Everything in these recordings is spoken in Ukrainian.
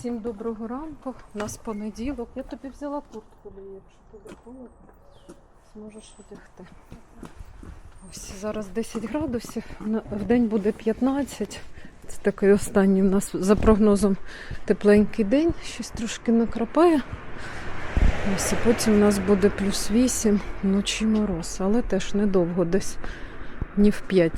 Всім доброго ранку. У нас понеділок. Я тобі взяла куртку, якщо тобі холодно, зможеш одягти. Ось зараз 10 градусів, в день буде 15. Це такий останній у нас за прогнозом тепленький день, щось трошки накрапає. Ось і потім у нас буде плюс 8, вночі мороз, але теж недовго, десь днів 5.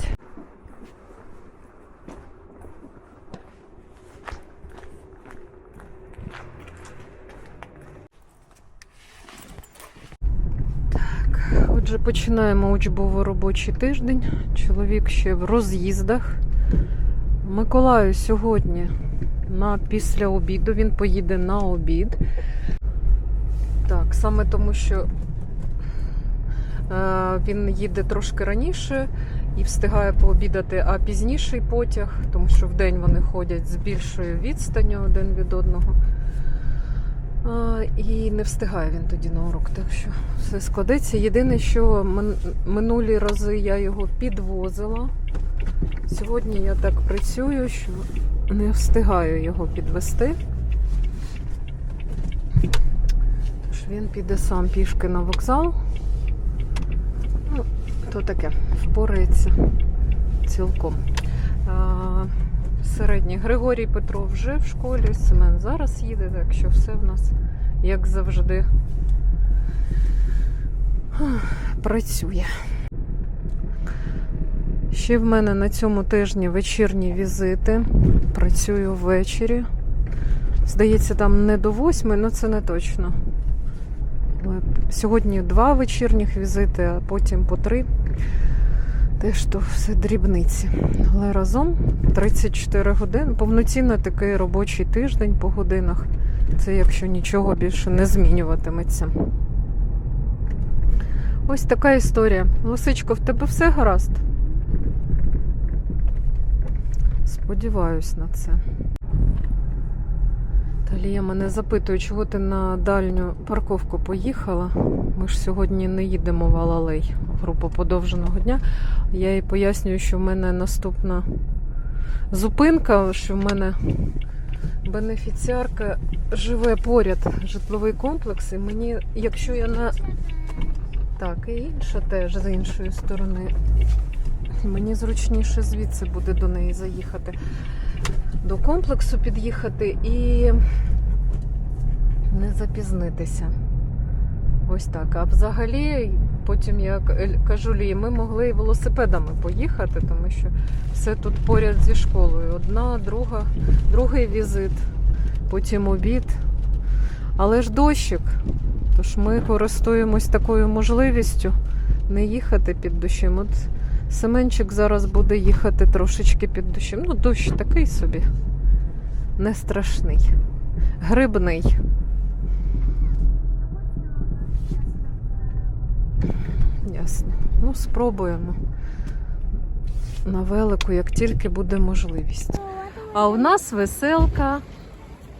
Отже, починаємо учбово-робочий тиждень. Чоловік ще в роз'їздах. Миколаю сьогодні на після обіду. Він поїде на обід. Так, саме тому, що е, він їде трошки раніше і встигає пообідати, а пізніший потяг, тому що вдень вони ходять з більшою відстанню один від одного. І не встигає він тоді на урок, так що все складеться. Єдине, що минулі рази я його підвозила. Сьогодні я так працюю, що не встигаю його підвести. Тож він піде сам пішки на вокзал. Ну, то таке, впорається цілком. Середній Григорій Петров вже в школі, Семен зараз їде, так що все в нас, як завжди, працює. Ще в мене на цьому тижні вечірні візити. Працюю ввечері. Здається, там не до восьми, але це не точно. Сьогодні два вечірніх візити, а потім по три. Теж то все дрібниці. Але разом 34 години. Повноцінно такий робочий тиждень по годинах. Це якщо нічого більше не змінюватиметься. Ось така історія. Лисичко, в тебе все гаразд? Сподіваюсь на це. Талія мене запитує, чого ти на дальню парковку поїхала. Ми ж сьогодні не їдемо в Алалей, групу подовженого дня. Я їй пояснюю, що в мене наступна зупинка, що в мене бенефіціарка живе поряд житловий комплекс, і мені, якщо я на. Так, і інша теж з іншої сторони. Мені зручніше звідси буде до неї заїхати. До комплексу під'їхати і не запізнитися. Ось так. А взагалі, потім я к- кажу Лі, ми могли і велосипедами поїхати, тому що все тут поряд зі школою. Одна, друга, другий візит, потім обід. Але ж дощик. Тож ми користуємось такою можливістю не їхати під дощем. От Семенчик зараз буде їхати трошечки під дощем. Ну, дощ такий собі. Не страшний. Грибний. Ясно. Ну, спробуємо. На велику, як тільки буде можливість. А у нас веселка.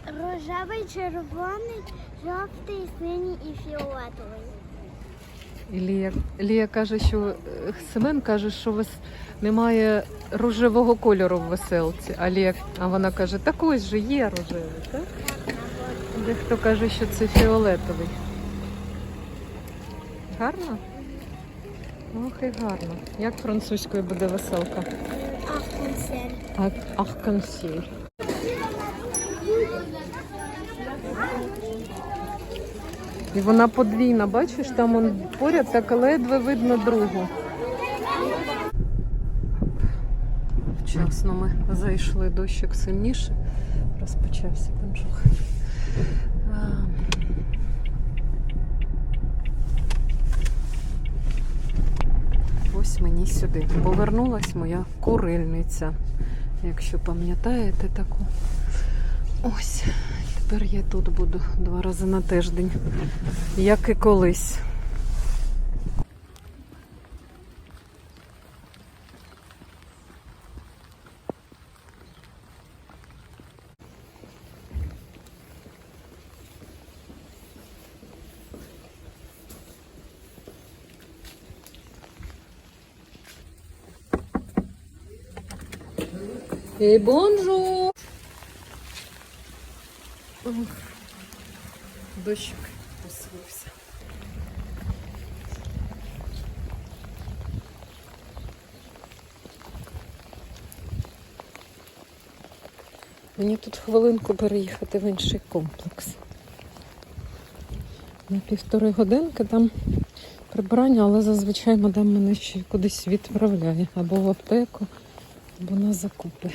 Рожевий, червоний, жовтий, синій і фіолетовий. І Лія, Лія каже, що е, Семен каже, що вес... немає рожевого кольору в веселці. А, Лія, а вона каже, так ось же є рожевий, так? Дехто каже, що це фіолетовий. Гарно? Ох і гарно. Як французькою буде веселка? Ахтенсель. А- Аркансіль. І вона подвійна, бачиш, там он поряд так ледве видно другу. Вчасно ми зайшли дощик сильніше. Розпочався. А. Ось мені сюди. Повернулась моя курильниця. Якщо пам'ятаєте таку. Ось. Тепер я тут буду два рази на тиждень, як і колись. Et bonjour Дощик посилився. Мені тут хвилинку переїхати в інший комплекс. На півтори годинки там прибирання, але зазвичай мадам мене ще кудись відправляє або в аптеку, або на закупи.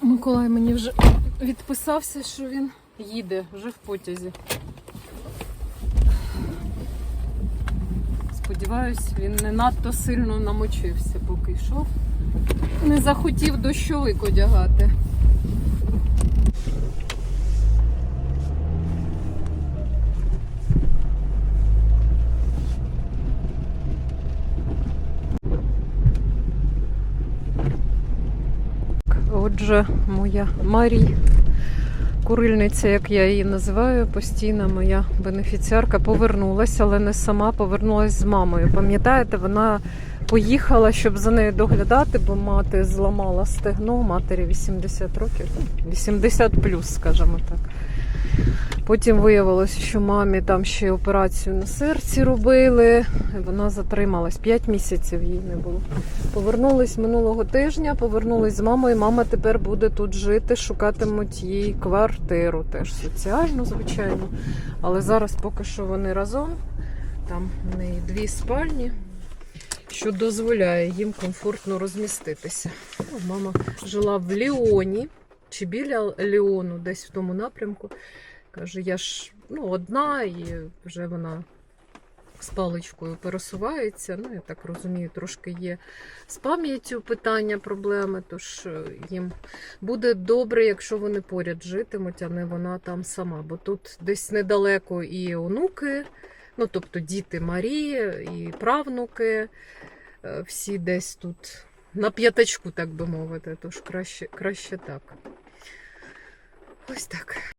Миколай мені вже відписався, що він їде вже в потязі. Сподіваюсь, він не надто сильно намочився, поки йшов. Не захотів дощовик одягати. Отже, моя Марій, курильниця, як я її називаю, постійна моя бенефіціарка, повернулася, але не сама, повернулася з мамою. Пам'ятаєте, вона поїхала, щоб за нею доглядати, бо мати зламала стегно, матері 80 років, 80 плюс, скажімо так. Потім виявилося, що мамі там ще операцію на серці робили. Вона затрималась. 5 місяців їй не було. Повернулись минулого тижня, повернулись з мамою. Мама тепер буде тут жити, шукатимуть їй квартиру, теж соціальну, звичайно. Але зараз поки що вони разом. Там в неї дві спальні, що дозволяє їм комфортно розміститися. Ну, Мама жила в Ліоні чи біля Ліону, десь в тому напрямку. Каже, я ж ну, одна, і вже вона з паличкою пересувається. Ну, я так розумію, трошки є з пам'яттю питання, проблеми. Тож е, їм буде добре, якщо вони поряд житимуть, а не вона там сама. Бо тут десь недалеко і онуки, ну тобто діти Марії, і правнуки, е, всі десь тут на п'ятачку, так би мовити. Тож краще, краще так. Ось так.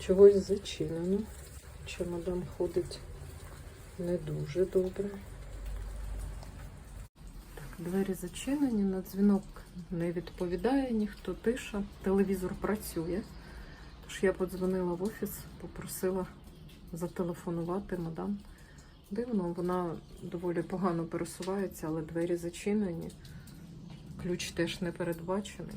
Чогось зачинено. Чи мадам ходить не дуже добре. Так, двері зачинені, на дзвінок не відповідає ніхто, тиша, телевізор працює. Тож я подзвонила в офіс, попросила зателефонувати мадам. Дивно, вона доволі погано пересувається, але двері зачинені. Ключ теж не передбачений.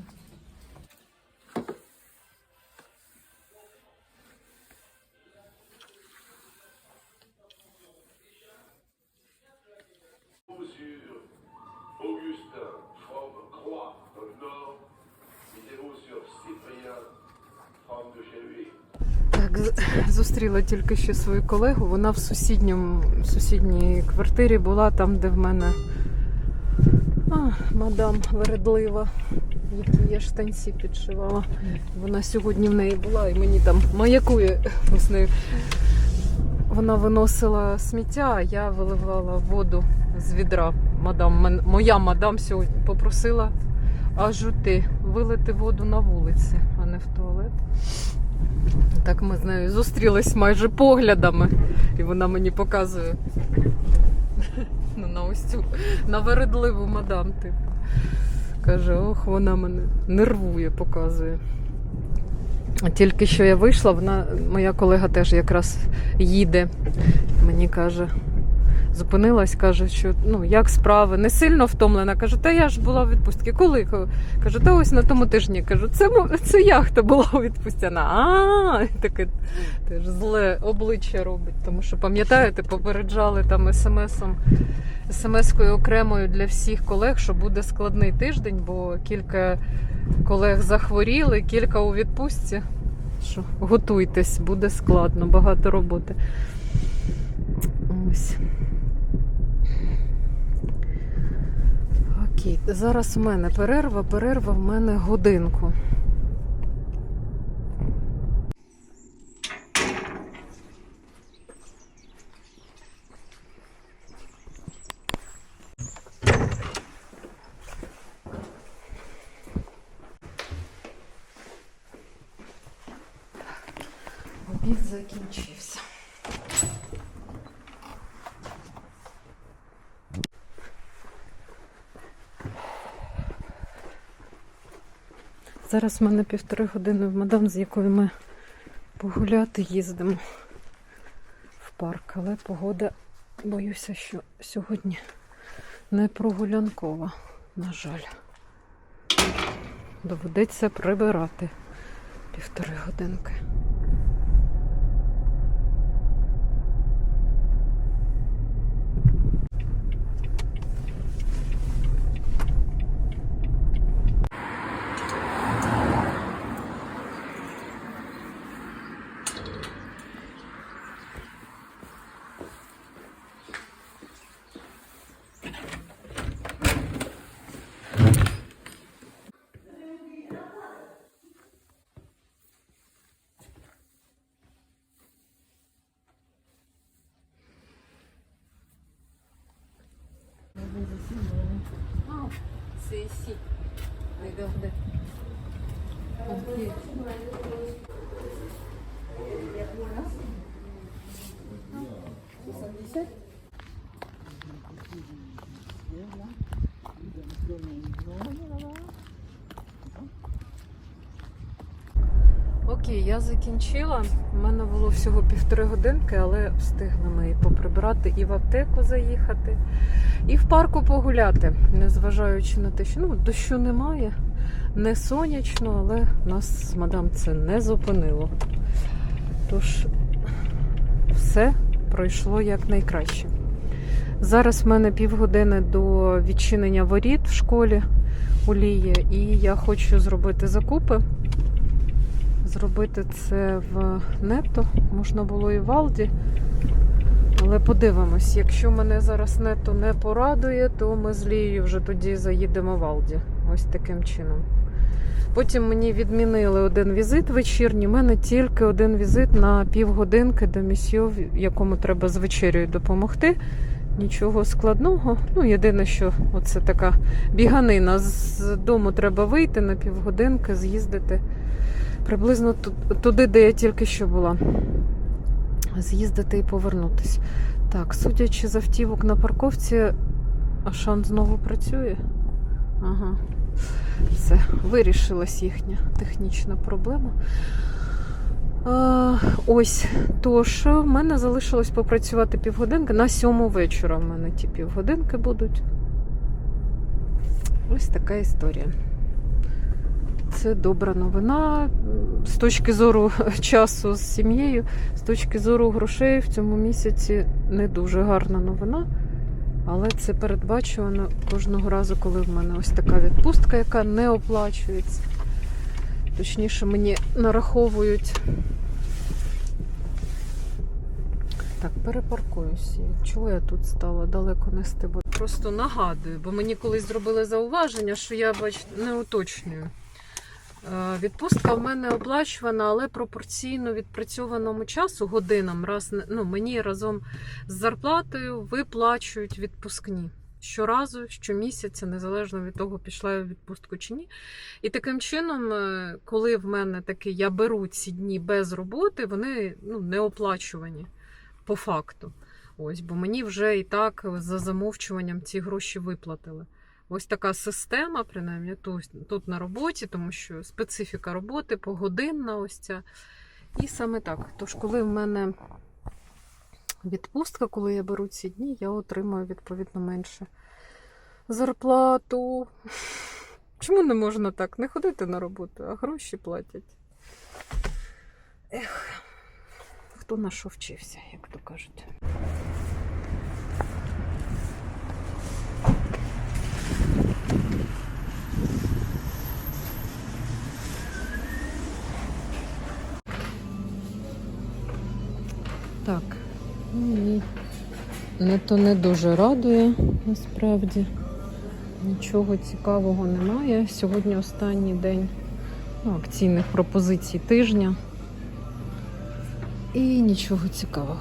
Зустріла тільки що свою колегу. Вона в сусідньому, сусідній квартирі була там, де в мене а, мадам вередлива, які я штанці підшивала. Вона сьогодні в неї була і мені там маякує з нею. Вона виносила сміття, а я виливала воду з відра. Мадам, моя мадам сьогодні попросила ажути, вилити воду на вулиці, а не в туалет. Так ми з нею зустрілись майже поглядами, і вона мені показує ну, на ось цю на вередливу мадам. Типу. Каже, ох, вона мене нервує, показує. Тільки що я вийшла, вона, моя колега теж якраз їде. Мені каже, зупинилась, каже, що ну як справи, не сильно втомлена. Кажу, та я ж була в відпустці. Коли? Кажу, та ось на тому тижні. Кажу, це, це яхта була у відпустці. Вона, А, таке теж зле обличчя робить. Тому що пам'ятаєте, попереджали там смс-ом, смс-кою окремою для всіх колег, що буде складний тиждень, бо кілька колег захворіли, кілька у відпустці. Що готуйтесь, буде складно, багато роботи. Ось. Окей, зараз в мене перерва, перерва в мене годинку. Обід закінчився. Зараз в мене півтори години в мадам, з якою ми погуляти їздимо в парк. Але погода, боюся, що сьогодні не прогулянкова, на жаль. Доведеться прибирати півтори годинки. Окей, я закінчила. У мене було всього півтори годинки, але встигли ми і поприбирати, і в аптеку заїхати, і в парку погуляти, незважаючи на те, що ну, дощу немає, не сонячно, але нас мадам це не зупинило. Тож все пройшло якнайкраще. Зараз в мене півгодини до відчинення воріт в школі у Лії, і я хочу зробити закупи. Зробити це в нето, можна було і в Алді. Але подивимось, якщо мене зараз нето не порадує, то ми з Лією вже тоді заїдемо в Алді. Ось таким чином. Потім мені відмінили один візит вечірній. У мене тільки один візит на півгодинки до місьо, якому треба з вечерею допомогти. Нічого складного. Ну, єдине, що оце така біганина. З дому треба вийти на півгодинки, з'їздити приблизно туди, де я тільки що була. З'їздити і повернутися. Так, судячи з автівок на парковці, Ашан знову працює. Ага. Все, вирішилась їхня технічна проблема. А, ось, тож, в мене залишилось попрацювати півгодинки. На сьому вечора в мене ті півгодинки будуть. Ось така історія. Це добра новина з точки зору часу з сім'єю, з точки зору грошей в цьому місяці не дуже гарна новина. Але це передбачувано кожного разу, коли в мене ось така відпустка, яка не оплачується. Точніше, мені нараховують. Так, перепаркуюся. Чого я тут стала далеко нести? Просто нагадую, бо мені колись зробили зауваження, що я бач, не уточнюю. Е, Відпустка в мене оплачувана, але пропорційно відпрацьованому часу, годинам, раз ну, мені разом з зарплатою виплачують відпускні. Щоразу, щомісяця, незалежно від того, пішла я в відпустку чи ні. І таким чином, е, коли в мене таки я беру ці дні без роботи, вони ну, не оплачувані по факту. Ось, бо мені вже і так за замовчуванням ці гроші виплатили. Ось така система, принаймні тут, тут на роботі, тому що специфіка роботи, погодинна ось ця. І саме так. Тож, коли в мене відпустка, коли я беру ці дні, я отримую відповідно менше зарплату. Чому не можна так? Не ходити на роботу, а гроші платять. Ех, хто на що вчився, як то кажуть. Не то не дуже радує, насправді. Нічого цікавого немає. Сьогодні останній день ну, акційних пропозицій тижня. І нічого цікавого.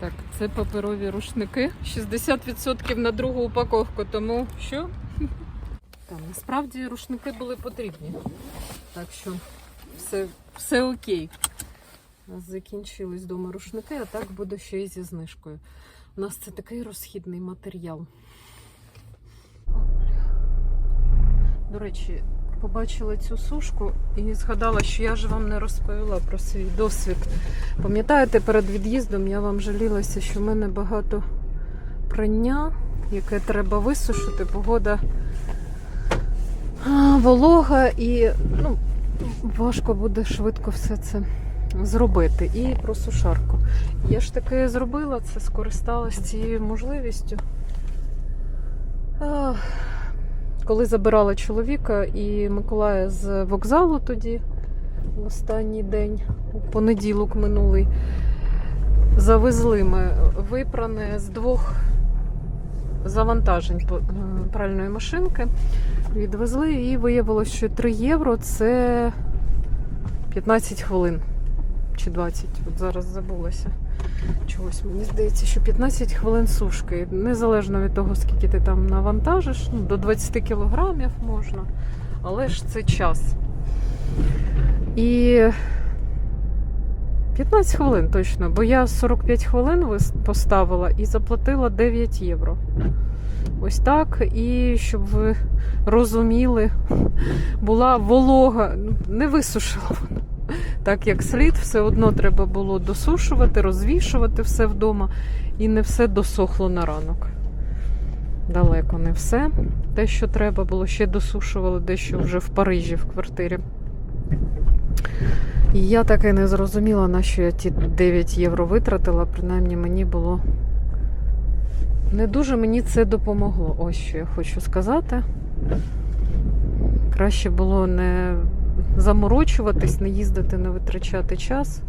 Так, це паперові рушники. 60% на другу упаковку, тому що? Там, насправді рушники були потрібні. Так що все, все окей. Закінчились вдома рушники, а так буде ще й зі знижкою. У нас це такий розхідний матеріал. До речі, побачила цю сушку і згадала, що я ж вам не розповіла про свій досвід. Пам'ятаєте, перед від'їздом я вам жалілася, що в мене багато прання, яке треба висушити. Погода волога і ну, важко буде швидко все це зробити. І про сушарку. Я ж таки зробила це, скористалась цією можливістю. Коли забирала чоловіка і Миколая з вокзалу тоді, в останній день, у понеділок минулий, завезли ми випране з двох завантажень пральної машинки. Відвезли і виявилося, що 3 євро це 15 хвилин чи 20. От зараз забулася. Чогось мені здається, що 15 хвилин сушки. Незалежно від того, скільки ти там навантажиш, ну, до 20 кілограмів можна. Але ж це час. І 15 хвилин точно, бо я 45 хвилин поставила і заплатила 9 євро. Ось так. І щоб ви розуміли, була волога, ну, не висушила вона. Так як слід, все одно треба було досушувати, розвішувати все вдома, і не все досохло на ранок. Далеко не все. Те, що треба було, ще досушували дещо вже в Парижі в квартирі. І я так і не зрозуміла, на що я ті 9 євро витратила. Принаймні мені було не дуже мені це допомогло. Ось що я хочу сказати. Краще було не заморочуватись, не їздити, не витрачати час.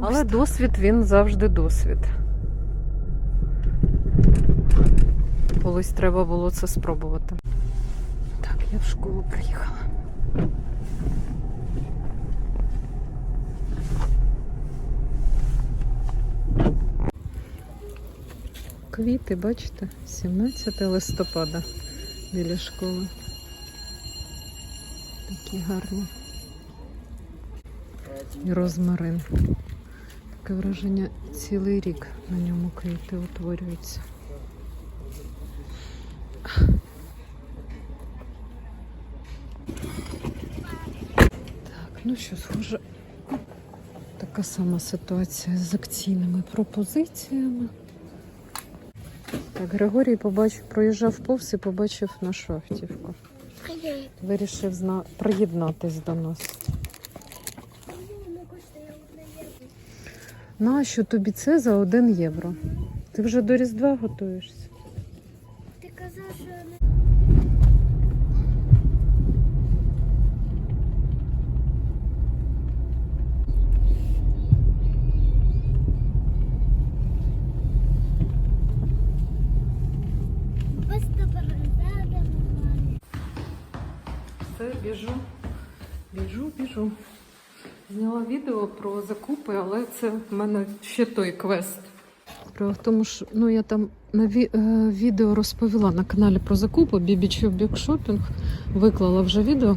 Але досвід він завжди досвід. Колись треба було це спробувати. Так, я в школу приїхала. Квіти, бачите, 17 листопада біля школи. Такі гарні. І розмарин. Таке враження цілий рік на ньому квіти утворюються. Так, ну що, схоже, така сама ситуація з акційними пропозиціями. Так, Григорій побачив, проїжджав повз і побачив нашу автівку. Вирішив приєднатись до нас. Нащо тобі це за один євро? Ти вже до Різдва готуєшся? Ти казав, що не Просто передати. Все, біжу, біжу, біжу. Зняла про закупи, але це в мене ще той квест. Справа в тому, що ну, я там на ві- е, відео розповіла на каналі про закупи Big Shopping. Виклала вже відео.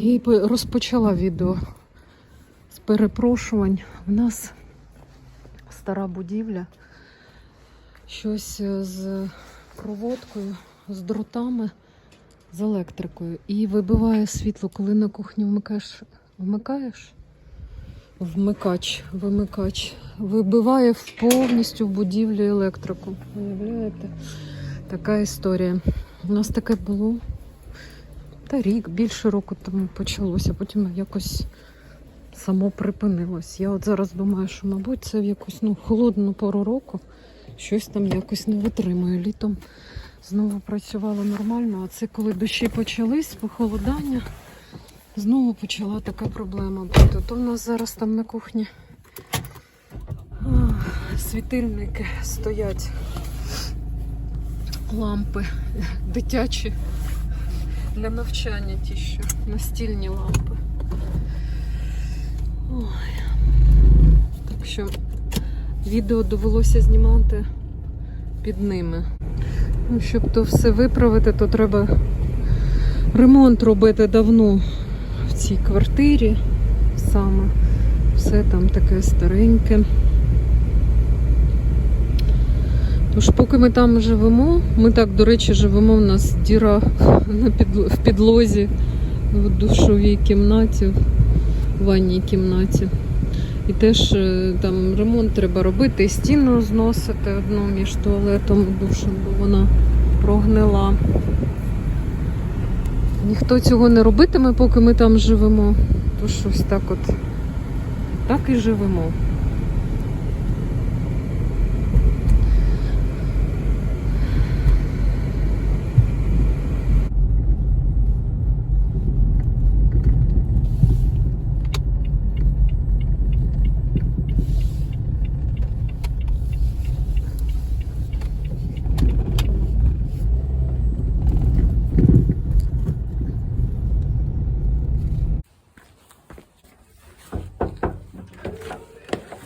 І розпочала відео з перепрошувань. В нас стара будівля, щось е, з проводкою, з дротами з електрикою і вибиває світло, коли на кухні вмикаєш. Вмикаєш? Вмикач, вимикач. Вибиває повністю в будівлі електрику. Уявляєте? Така історія. У нас таке було. Та рік, більше року тому почалося, потім якось само припинилось. Я от зараз думаю, що, мабуть, це в якусь ну, холодну пору року щось там якось не витримує. Літом знову працювало нормально, а це коли дощі почались, похолодання, знову почала така проблема бути. То в нас зараз там на кухні світильники стоять, лампи дитячі для навчання ті, що настільні лампи. Ой. Так що відео довелося знімати під ними. Ну, щоб то все виправити, то треба ремонт робити давно цій квартирі. Саме все там таке стареньке. Тож, поки ми там живемо, ми так, до речі, живемо. У нас діра в підлозі, в душовій кімнаті, в ванній кімнаті. І теж е, там ремонт треба робити, стіну зносити одну між туалетом і душем, бо вона прогнила. Ніхто цього не робитиме, поки ми там живемо. То щось так от так і живемо.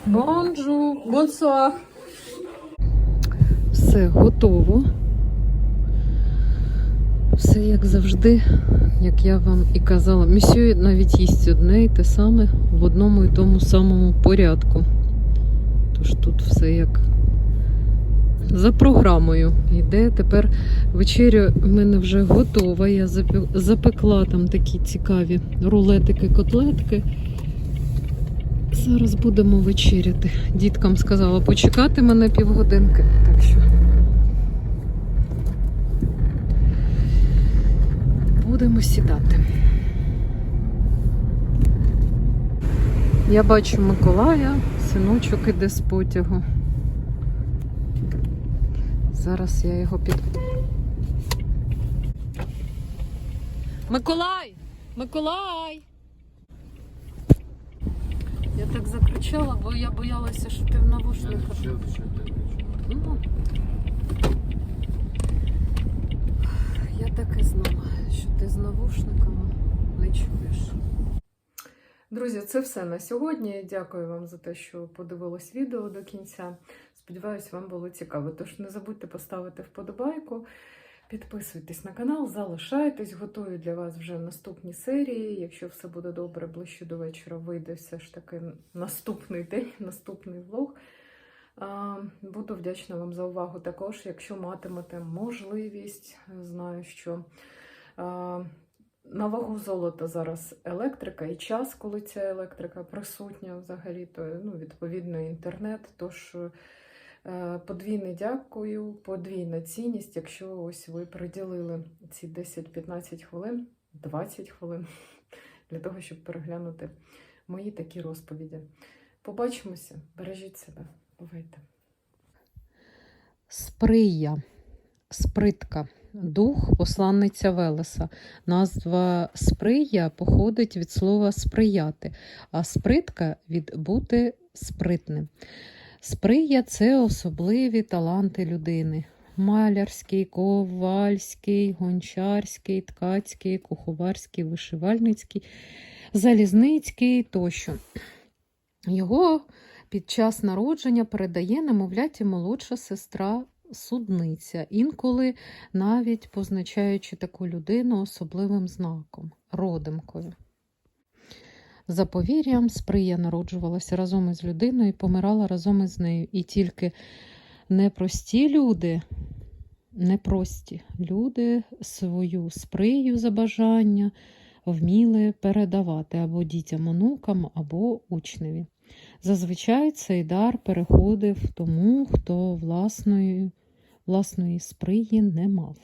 Бонжу, бонсуар. Все готово. Все як завжди, як я вам і казала. Місьо навіть їсть одне і те саме в одному і тому самому порядку. Тож тут все як за програмою йде. Тепер вечеря в мене вже готова. Я запекла там такі цікаві рулетики, котлетки. Зараз будемо вечеряти. Діткам сказала почекати мене півгодинки. Так що будемо сідати. Я бачу Миколая, синочок іде з потягу. Зараз я його під. Миколай! Миколай! Я так закричала, бо я боялася, що ти в навушниках. Ну, я так і знала, що ти з навушниками не чуєш. Друзі, це все на сьогодні. Дякую вам за те, що подивились відео до кінця. Сподіваюсь, вам було цікаво. Тож не забудьте поставити вподобайку. Підписуйтесь на канал, залишайтесь, готую для вас вже наступні серії. Якщо все буде добре, ближче до вечора вийде все ж таки наступний день, наступний влог. Буду вдячна вам за увагу також, якщо матимете можливість. Знаю, що на вагу золота зараз електрика і час, коли ця електрика присутня взагалі, то ну, відповідно інтернет. Тож Подвійне дякую, подвійна цінність, якщо ось ви приділили ці 10-15 хвилин, 20 хвилин для того, щоб переглянути мої такі розповіді. Побачимося, бережіть себе, бувайте. Сприя, спритка, дух, посланниця Велеса. Назва сприя походить від слова сприяти, а спритка від бути спритним. Сприя це особливі таланти людини. Малярський, ковальський, гончарський, ткацький, куховарський, вишивальницький, залізницький тощо. Його під час народження передає немовляті молодша сестра судниця, інколи навіть позначаючи таку людину особливим знаком родимкою. За повір'ям, сприя народжувалася разом із людиною і помирала разом із нею. І тільки непрості люди, непрості люди свою сприю за бажання вміли передавати або дітям онукам, або учневі. Зазвичай цей дар переходив тому, хто власної, власної сприї не мав.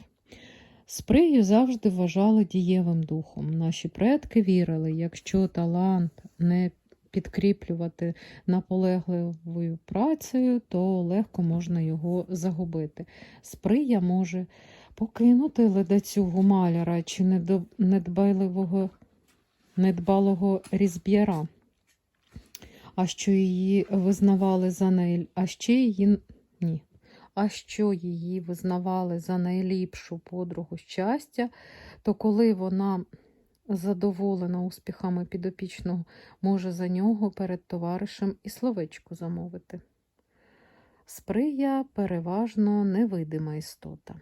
Сприю завжди вважали дієвим духом. Наші предки вірили, якщо талант не підкріплювати наполегливою працею, то легко можна його загубити. Сприя може покинути ледацюгу маляра чи недбайливого, недбалого різб'яра, а що її визнавали за неї, а ще її ні а що її визнавали за найліпшу подругу щастя, то коли вона задоволена успіхами підопічного, може за нього перед товаришем і словечко замовити. Сприя переважно невидима істота.